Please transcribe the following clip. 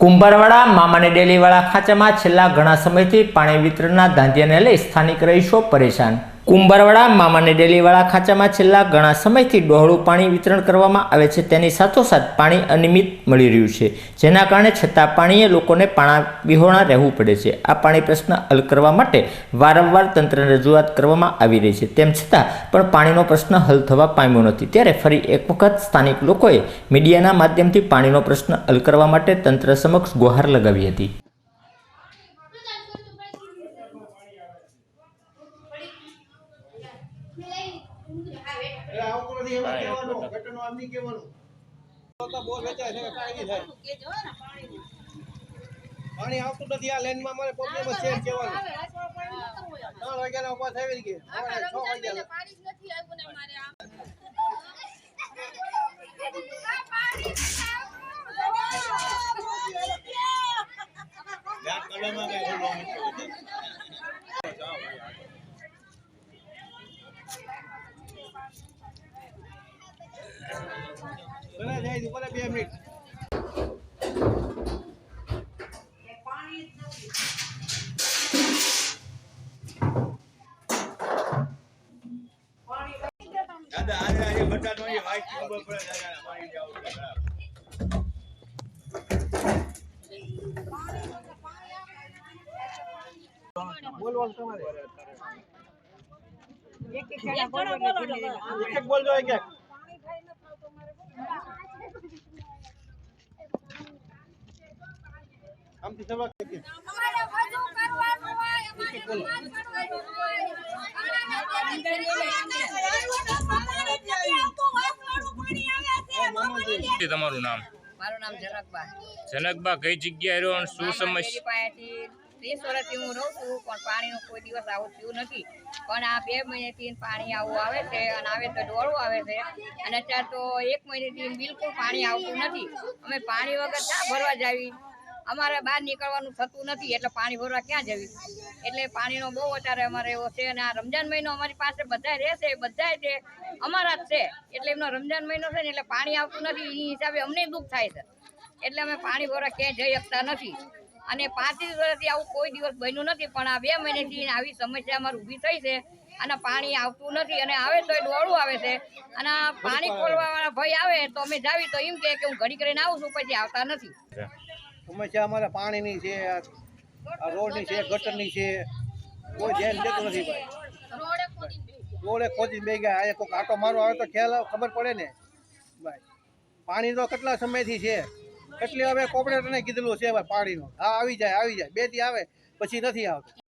કુંભારવાડા મામાને ડેલીવાળા ખાંચામાં છેલ્લા ઘણા સમયથી પાણી વિતરણના ધાંધિયાને લઈ સ્થાનિક રહીશો પરેશાન. કુંભારવાડા, મામાની ડેલીવાળા ખાંચામાં છેલ્લા ઘણા સમયથી ડહોળું પાણી વિતરણ કરવામાં આવે છે. તેની સાથોસાથ પાણી અનિયમિત મળી રહ્યું છે, જેના કારણે છતાં પાણીએ લોકોને પાણા વિહોણા રહેવું પડે છે. આ પાણી પ્રશ્ન હલ કરવા માટે વારંવાર તંત્રને રજૂઆત કરવામાં આવી રહી છે. તેમ છતાં પણ પાણીનો પ્રશ્ન હલ થવા પામ્યો નથી. ત્યારે ફરી એક વખત સ્થાનિક લોકોએ મીડિયાના માધ્યમથી પાણીનો પ્રશ્ન હલ કરવા માટે તંત્ર સમક્ષ ગુહાર લગાવી હતી. નથી એમ કહેવાનું ઘટનો આમ નહીં કહેવાનું. પાણી આવતું નથી આ લાઈનમાં મારે પ્રોબ્લેમ છે કહેવાનું. ત્રણ વાગ્યાના ઊભા થઈ ગયા છ વાગ્યા મિનિટ બોલવાનું તમારે એક એક બોલજો એક એક. આમથી શરૂઆત કે? અમારે વજુ કરવાનું હોય અમારે નમાઝ પઢવાનું હોય. તમારું નામ? મારું નામ જનકબા. જનકબા કઈ જગ્યાએ રહ્યો અને શું સમસ્યા? ત્રીસ વર્ષથી હું રહું છું, પણ પાણીનું કોઈ દિવસ આવું થયું નથી. પણ આ બે મહિનેથી પાણી આવું આવે છે અને આવે તો ડોળું આવે છે. અને અત્યારે તો એક મહિનેથી બિલકુલ પાણી આવતું નથી. અમે પાણી વગર ક્યાં ભરવા જાવી? અમારે બહાર નીકળવાનું થતું નથી, એટલે પાણી ભરવા ક્યાં જવી? એટલે પાણીનો બહુ અત્યારે અમારે એવો છે અને આ રમજાન મહિનો અમારી પાસે બધા રહેશે બધા છે અમારા જ છે. એટલે એમનો રમજાન મહિનો છે ને, એટલે પાણી આવતું નથી એ હિસાબે અમને દુઃખ થાય છે. એટલે અમે પાણી ભરવા ક્યાંય જઈ શકતા નથી. અને પાંત્રીસ વર્ષથી આવું કોઈ દિવસ બન્યું નથી, પણ આ બે મહિનેથી આવી સમસ્યા અમારે ઊભી થઈ છે અને પાણી આવતું નથી અને આવે તો એ ડોળું આવે છે. અને પાણી ખોલવાવાળા ભાઈ આવે તો અમે જાવી તો એમ કે હું ઘડી કરીને આવું છું, પછી આવતા નથી. સમસ્યા અમારે પાણીની છે રોડની છે, ગટરની છે. કોઈ ધ્યાન દેતું નથી ભાઈ. રોડે ખોદી બે ગયા. આ કોઈક આટો મારો આવે તો ખ્યાલ ખબર પડે ને. ભાઈ પાણી તો કેટલા સમયથી છે? કેટલી હવે કોપરેટરને કીધેલું છે ભાઈ પાણીનું. હા, આવી જાય આવી જાય. બેથી આવે, પછી નથી આવતું.